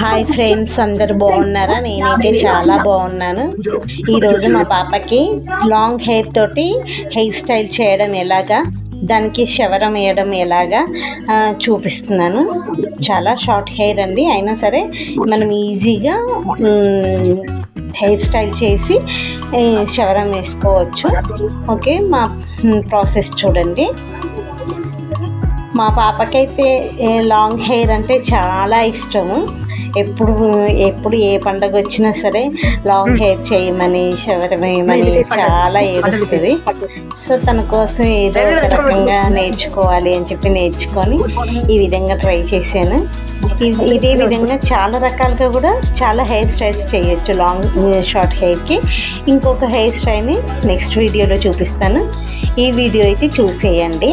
Hi friends అందరు బాగున్నారా? నేనైతే చాలా బాగున్నాను. ఈరోజు మా పాపకి లాంగ్ హెయిర్ తోటి హెయిర్ స్టైల్ చేయడం ఎలాగా దానికి శవరం వేయడం ఎలాగా చూపిస్తున్నాను. చాలా షార్ట్ హెయిర్ అండి. అయినా సరే మనం ఈజీగా హెయిర్ స్టైల్ చేసి శవరం వేసుకోవచ్చు. ఓకే మా ప్రాసెస్ చూడండి. మా పాపకైతే ఏ లాంగ్ హెయిర్ అంటే చాలా ఇష్టము. ఎప్పుడు ఎప్పుడు ఏ పండగ వచ్చినా సరే లాంగ్ హెయిర్ చేయమని శవరం వేయమని చాలా ఏడుస్తుంది. సో తన కోసం ఏదో ఒక రకంగా నేర్చుకోవాలి అని చెప్పి నేర్చుకొని ఈ విధంగా ట్రై చేశాను. ఇది విధంగా చాలా రకాలుగా కూడా చాలా హెయిర్ స్టైల్స్ చేయొచ్చు లాంగ్ షార్ట్ హెయిర్కి ఇంకొక హెయిర్ స్టైల్ని నెక్స్ట్ వీడియోలో చూపిస్తాను. ఈ వీడియో అయితే చూసేయండి.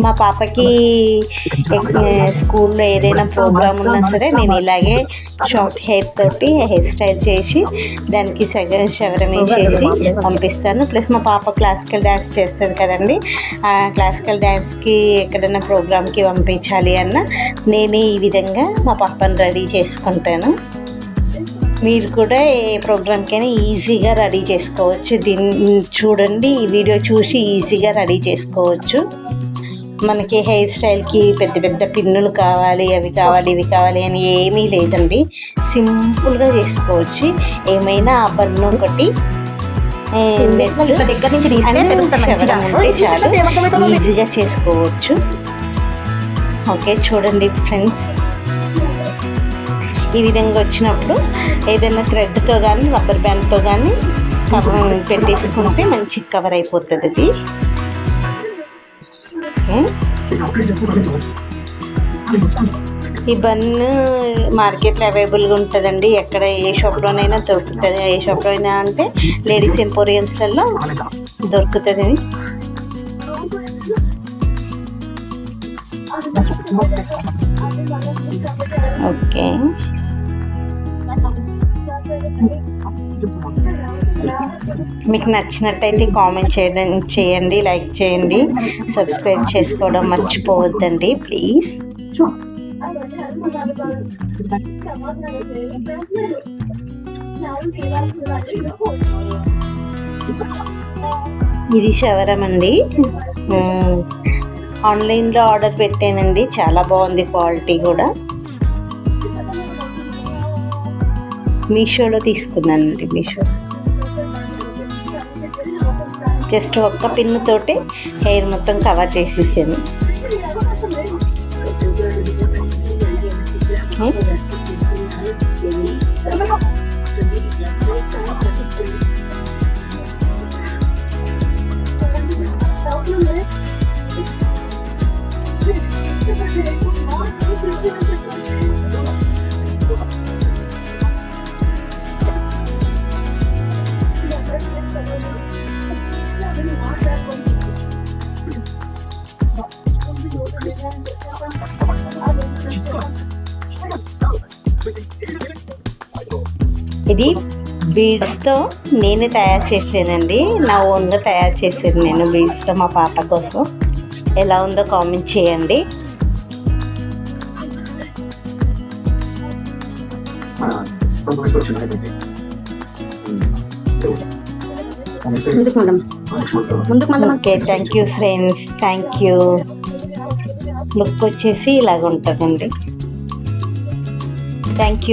మా పాపకి స్కూల్లో ఏదైనా ప్రోగ్రామ్ ఉన్నా సరే నేను ఇలాగే షార్ట్ హెయిర్ తోటి హెయిర్ స్టైల్ చేసి దానికి సగం శవరం వేసేసి పంపిస్తాను. ప్లస్ మా పాప క్లాసికల్ డ్యాన్స్ చేస్తుంది కదండి. ఆ క్లాసికల్ డ్యాన్స్కి ఎక్కడైనా ప్రోగ్రామ్కి పంపించాలి అన్న నేనే ఈ విధంగా మా పాపను రెడీ చేసుకుంటాను. మీరు కూడా ఏ ప్రోగ్రామ్కైనా ఈజీగా రెడీ చేసుకోవచ్చు. దీన్ని చూడండి ఈ వీడియో చూసి ఈజీగా రెడీ చేసుకోవచ్చు. మనకి హెయిర్ స్టైల్కి పెద్ద పెద్ద పిన్నులు కావాలి అవి కావాలి ఇవి కావాలి అని ఏమీ లేదండి. సింపుల్గా చేసుకోవచ్చు. ఏమైనా ఆ బన్ను ఒకటి దగ్గర నుంచి చాలు. ఈజీగా చేసుకోవచ్చు. ఓకే చూడండి ఫ్రెండ్స్ ఈ విధంగా వచ్చినప్పుడు ఏదైనా థ్రెడ్తో కానీ రబ్బర్ బ్యాండ్తో కానీ కవర్ పెట్టేసుకుంటే మంచి కవర్ అయిపోతుంది అది. ఈ బన్ మార్కెట్లో అవైలబుల్గా ఉంటుందండి. ఎక్కడ ఏ షాప్లోనైనా దొరుకుతుంది. ఏ షాప్లో అయినా అంటే లేడీస్ ఎంపోరియంస్లలో దొరుకుతుంది ఓకే. మీకు నచ్చినట్టయితే కామెంట్ చేయడం చేయండి లైక్ చేయండి. సబ్స్క్రైబ్ చేసుకోవడం మర్చిపోవద్దండి ప్లీజ్ ఇది శవరం అండి. ఆన్లైన్లో ఆర్డర్ పెట్టానండి. చాలా బాగుంది క్వాలిటీ కూడా. మీషోలో తీసుకున్నానండి మీషో. జస్ట్ ఒక్క పిన్ను తోటి హెయిర్ మొత్తం కవర్ చేసేసాను. Hmm? ఇది బీడ్స్తో నేనే తయారు చేసానండి. నా ఓన్గా తయారు చేసాను నేను బీడ్స్తో మా పాప కోసం. ఎలా ఉందో కామెంట్ చేయండి. Okay thank you friends thank you look వచ్చేసి ఇలాగ ఉంటుందండి థ్యాంక్ యూ